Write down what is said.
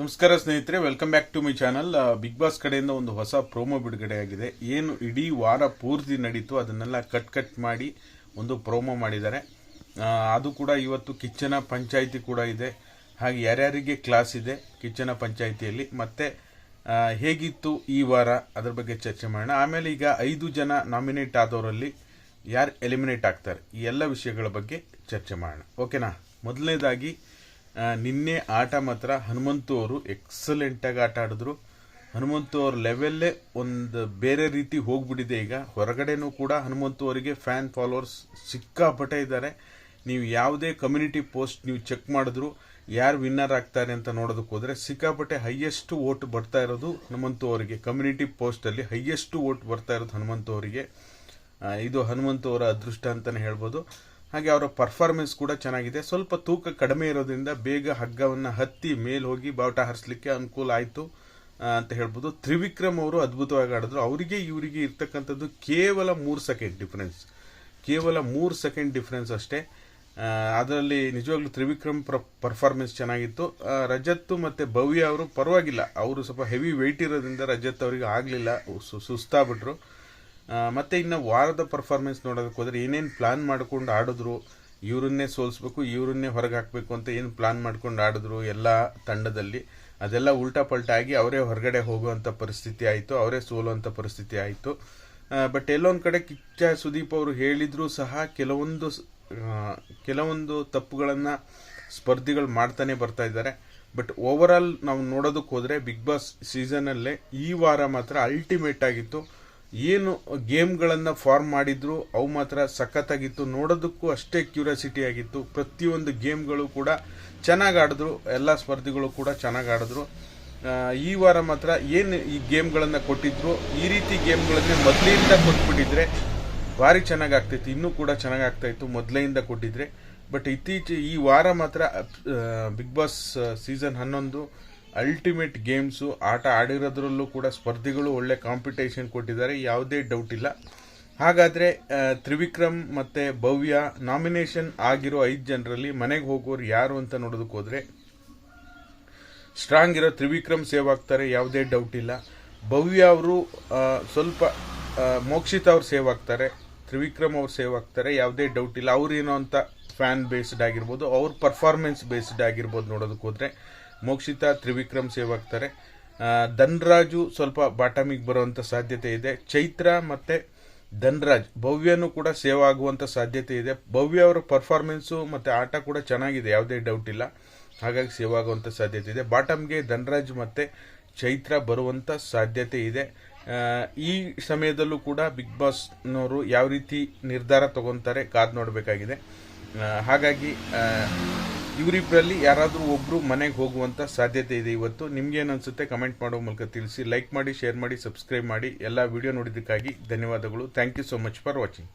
ನಮಸ್ಕಾರ ಸ್ನೇಹಿತರೆ welcome back to my channel big boss ಕಡೆಯಿಂದ ಒಂದು ಹೊಸ ಪ್ರೋಮೋ ಬಿಡುಗಡೆ ಆಗಿದೆ ಏನು ಇಡೀ ವಾರ ಪೂರ್ತಿ ನಡೀತು, ಅದನ್ನೆಲ್ಲ ಕಟ್ ಕಟ್ ಮಾಡಿ ಒಂದು ಪ್ರೋಮೋ ಮಾಡಿದ್ದಾರೆ. ಅದು ಕೂಡ ಇವತ್ತು ಕಿಚ್ಚನ ಪಂಚಾಯಿತಿ ಕೂಡ ಇದೆ. ಹಾಗೆ ಯಾರ್ಯಾರಿಗೆ ಕ್ಲಾಸ್ ಇದೆ ಕಿಚ್ಚನ ಪಂಚಾಯಿತಿಯಲ್ಲಿ, ಮತ್ತು ಹೇಗಿತ್ತು ಈ ವಾರ ಅದ್ರ ಬಗ್ಗೆ ಚರ್ಚೆ ಮಾಡೋಣ. ಆಮೇಲೆ ಈಗ ಐದು ಜನ ನಾಮಿನೇಟ್ ಆದವರಲ್ಲಿ ಯಾರು ಎಲಿಮಿನೇಟ್ ಆಗ್ತಾರೆ? ಈ ಎಲ್ಲ ವಿಷಯಗಳ ಬಗ್ಗೆ ಚರ್ಚೆ ಮಾಡೋಣ. ಓಕೆನಾ ಮೊದಲನೇದಾಗಿ ನಿನ್ನೆ ಆಟ ಮಾತ್ರ ಹನುಮಂತು ಅವರು ಎಕ್ಸಲೆಂಟಾಗಿ ಆಟ ಆಡಿದ್ರು. ಹನುಮಂತು ಅವ್ರ ಲೆವೆಲ್ಲೇ ಒಂದು ಬೇರೆ ರೀತಿ ಹೋಗ್ಬಿಟ್ಟಿದೆ ಈಗ. ಹೊರಗಡೆನೂ ಕೂಡ ಹನುಮಂತು ಅವರಿಗೆ ಫ್ಯಾನ್ ಫಾಲೋವರ್ಸ್ ಸಿಕ್ಕಾಪಟ್ಟೆ ಇದ್ದಾರೆ. ನೀವು ಯಾವುದೇ ಕಮ್ಯುನಿಟಿ ಪೋಸ್ಟ್ ನೀವು ಚೆಕ್ ಮಾಡಿದ್ರು, ಯಾರು ವಿನ್ನರ್ ಆಗ್ತಾರೆ ಅಂತ ನೋಡೋದಕ್ಕೆ ಹೋದ್ರೆ ಸಿಕ್ಕಾಪಟ್ಟೆ ಹೈಯೆಸ್ಟ್ ವೋಟ್ ಬರ್ತಾ ಇರೋದು ಹನುಮಂತು ಅವರಿಗೆ. ಕಮ್ಯುನಿಟಿ ಪೋಸ್ಟಲ್ಲಿ ಹೈಯೆಸ್ಟ್ ವೋಟ್ ಬರ್ತಾ ಇರೋದು ಹನುಮಂತು ಅವರಿಗೆ. ಇದು ಹನುಮಂತು ಅವರ ಅದೃಷ್ಟ ಅಂತಲೇ ಹೇಳ್ಬೋದು. ಹಾಗೆ ಅವರ ಪರ್ಫಾರ್ಮೆನ್ಸ್ ಕೂಡ ಚೆನ್ನಾಗಿದೆ. ಸ್ವಲ್ಪ ತೂಕ ಕಡಿಮೆ ಇರೋದ್ರಿಂದ ಬೇಗ ಹಗ್ಗವನ್ನು ಹತ್ತಿ ಮೇಲೆ ಹೋಗಿ ಬಾವುಟ ಹರಿಸ್ಲಿಕ್ಕೆ ಅನುಕೂಲ ಆಯಿತು ಅಂತ ಹೇಳ್ಬೋದು. ತ್ರಿವಿಕ್ರಮ್ ಅವರು ಅದ್ಭುತವಾಗಿ ಆಡಿದ್ರು. ಅವರಿಗೆ ಇವರಿಗೆ ಇರ್ತಕ್ಕಂಥದ್ದು ಕೇವಲ ಮೂರು ಸೆಕೆಂಡ್ ಡಿಫ್ರೆನ್ಸ್ ಕೇವಲ ಮೂರು ಸೆಕೆಂಡ್ ಡಿಫ್ರೆನ್ಸ್ ಅಷ್ಟೇ. ಅದರಲ್ಲಿ ನಿಜವಾಗ್ಲೂ ತ್ರಿವಿಕ್ರಮ್ ಪರ್ಫಾರ್ಮೆನ್ಸ್ ಚೆನ್ನಾಗಿತ್ತು. ರಜತ್ ಮತ್ತೆ ಭವ್ಯ ಅವರು ಪರವಾಗಿಲ್ಲ. ಅವರು ಸ್ವಲ್ಪ ಹೆವಿ ವೆಯ್ಟ್ ಇರೋದ್ರಿಂದ ರಜತ್ ಅವರಿಗೆ ಆಗಲಿಲ್ಲ. ಸುಸ್ತಾಗ್ಬಿಟ್ರು. ಮತ್ತೆ ಇನ್ನು ವಾರದ ಪರ್ಫಾರ್ಮೆನ್ಸ್ ನೋಡೋದಕ್ಕೆ ಹೋದ್ರೆ ಏನೇನು ಪ್ಲಾನ್ ಮಾಡ್ಕೊಂಡು ಆಡಿದ್ರು, ಇವರನ್ನೇ ಸೋಲಿಸ್ಬೇಕು, ಇವರನ್ನೇ ಹೊರಗೆ ಹಾಕಬೇಕು ಅಂತ ಏನು ಪ್ಲಾನ್ ಮಾಡ್ಕೊಂಡು ಆಡಿದ್ರು ಎಲ್ಲ ತಂಡದಲ್ಲಿ, ಅದೆಲ್ಲ ಉಲ್ಟಾ ಪಲ್ಟಾ ಆಗಿ ಅವರೇ ಹೊರಗಡೆ ಹೋಗುವಂಥ ಪರಿಸ್ಥಿತಿ ಆಯಿತು, ಅವರೇ ಸೋಲುವಂಥ ಪರಿಸ್ಥಿತಿ ಆಯಿತು. ಬಟ್ ಎಲ್ಲೊಂದು ಕಡೆ ಕಿಚ್ಚ ಸುದೀಪ್ ಅವರು ಹೇಳಿದರೂ ಸಹ ಕೆಲವೊಂದು ಕೆಲವೊಂದು ತಪ್ಪುಗಳನ್ನು ಸ್ಪರ್ಧಿಗಳು ಮಾಡ್ತಾನೆ ಬರ್ತಾ ಇದ್ದಾರೆ. ಬಟ್ ಓವರ್ ನಾವು ನೋಡೋದಕ್ಕೆ ಹೋದರೆ ಬಿಗ್ ಬಾಸ್ ಸೀಸನಲ್ಲೇ ಈ ವಾರ ಮಾತ್ರ ಅಲ್ಟಿಮೇಟ್ ಆಗಿತ್ತು. ಏನು ಗೇಮ್ಗಳನ್ನು ಫಾರ್ಮ್ ಮಾಡಿದ್ರು, ಅವು ಮಾತ್ರ ಸಖತ್ತಾಗಿತ್ತು. ನೋಡೋದಕ್ಕೂ ಅಷ್ಟೇ ಕ್ಯೂರಿಯಾಸಿಟಿ ಆಗಿತ್ತು. ಪ್ರತಿಯೊಂದು ಗೇಮ್ಗಳು ಕೂಡ ಚೆನ್ನಾಗಿ ಆಡಿದ್ರು. ಎಲ್ಲ ಸ್ಪರ್ಧಿಗಳು ಕೂಡ ಚೆನ್ನಾಗಿ ಆಡಿದ್ರು. ಈ ವಾರ ಮಾತ್ರ ಏನು ಈ ಗೇಮ್ಗಳನ್ನು ಕೊಟ್ಟಿದ್ರು? ಈ ರೀತಿ ಗೇಮ್ಗಳನ್ನೇ ಮೊದಲಿಂದ ಕೊಟ್ಬಿಟ್ಟಿದ್ರೆ ಭಾರಿ ಚೆನ್ನಾಗಿ ಆಗ್ತಾಯಿತ್ತು ಇನ್ನೂ ಕೂಡ ಚೆನ್ನಾಗಿ ಆಗ್ತಾಯಿತ್ತು ಮೊದಲೆಯಿಂದ ಕೊಟ್ಟಿದ್ರೆ. ಬಟ್ ಇತ್ತೀಚೆ ಈ ವಾರ ಮಾತ್ರ ಬಿಗ್ ಬಾಸ್ ಸೀಸನ್ ಹನ್ನೊಂದು ಅಲ್ಟಿಮೇಟ್ ಗೇಮ್ಸು ಆಟ ಆಡಿರೋದ್ರಲ್ಲೂ ಕೂಡ ಸ್ಪರ್ಧಿಗಳು ಒಳ್ಳೆ ಕಾಂಪಿಟೇಷನ್ ಕೊಟ್ಟಿದ್ದಾರೆ, ಯಾವುದೇ ಡೌಟ್ ಇಲ್ಲ. ಹಾಗಾದರೆ ತ್ರಿವಿಕ್ರಮ್ ಮತ್ತು ಭವ್ಯ ನಾಮಿನೇಷನ್ ಆಗಿರೋ ಐದು ಜನರಲ್ಲಿ ಮನೆಗೆ ಹೋಗೋರು ಯಾರು ಅಂತ ನೋಡೋದಕ್ಕೆ ಹೋದರೆ ಸ್ಟ್ರಾಂಗ್ ಇರೋ ತ್ರಿವಿಕ್ರಮ್ ಸೇವ್ ಆಗ್ತಾರೆ, ಯಾವುದೇ ಡೌಟ್ ಇಲ್ಲ. ಭವ್ಯ ಅವರು ಸ್ವಲ್ಪ ಮೋಕ್ಷಿತ ಅವ್ರು ಸೇವ್ ಆಗ್ತಾರೆ, ತ್ರಿವಿಕ್ರಮ್ ಅವ್ರು ಸೇವ್ ಆಗ್ತಾರೆ, ಯಾವುದೇ ಡೌಟ್ ಇಲ್ಲ. ಅವ್ರೇನೋ ಅಂತ ಫ್ಯಾನ್ ಬೇಸ್ಡ್ ಆಗಿರ್ಬೋದು, ಅವ್ರ ಪರ್ಫಾರ್ಮೆನ್ಸ್ ಬೇಸ್ಡ್ ಆಗಿರ್ಬೋದು ನೋಡೋದಕ್ಕೆ ಹೋದ್ರೆ ಮೋಕ್ಷಿತಾ ತ್ರಿವಿಕ್ರಮ್ ಸೇವ್ ಆಗ್ತಾರೆ ಧನ್ರಾಜು ಸ್ವಲ್ಪ ಬಾಟಮಿಗೆ ಬರುವಂಥ ಸಾಧ್ಯತೆ ಇದೆ. ಚೈತ್ರ ಮತ್ತು ಧನ್ರಾಜ್, ಭವ್ಯನೂ ಕೂಡ ಸೇವ್ ಆಗುವಂಥ ಸಾಧ್ಯತೆ ಇದೆ. ಭವ್ಯ ಅವರ ಪರ್ಫಾರ್ಮೆನ್ಸು ಮತ್ತು ಆಟ ಕೂಡ ಚೆನ್ನಾಗಿದೆ, ಯಾವುದೇ ಡೌಟ್ ಇಲ್ಲ. ಹಾಗಾಗಿ ಸೇವ್ ಆಗುವಂಥ ಸಾಧ್ಯತೆ ಇದೆ. ಬಾಟಮ್ಗೆ ಧನ್ರಾಜ್ ಮತ್ತು ಚೈತ್ರ ಬರುವಂಥ ಸಾಧ್ಯತೆ ಇದೆ. ಈ ಸಮಯದಲ್ಲೂ ಕೂಡ ಬಿಗ್ ಬಾಸ್ನವರು ಯಾವ ರೀತಿ ನಿರ್ಧಾರ ತಗೊತಾರೆ ಕಾದು ನೋಡಬೇಕಾಗಿದೆ. ಹಾಗಾಗಿ ಇವರಿಬ್ಬರಲ್ಲಿ ಯಾರಾದರೂ ಒಬ್ಬರು ಮನೆಗೆ ಹೋಗುವಂಥ ಸಾಧ್ಯತೆ ಇದೆ ಇವತ್ತು. ನಿಮ್ಗೇನು ಅನಿಸುತ್ತೆ ಕಮೆಂಟ್ ಮಾಡೋ ಮೂಲಕ ತಿಳಿಸಿ. ಲೈಕ್ ಮಾಡಿ, ಶೇರ್ ಮಾಡಿ, ಸಬ್ಸ್ಕ್ರೈಬ್ ಮಾಡಿ. ಎಲ್ಲ ವಿಡಿಯೋ ನೋಡಿದ್ದಕ್ಕಾಗಿ ಧನ್ಯವಾದಗಳು. Thank you so much for watching.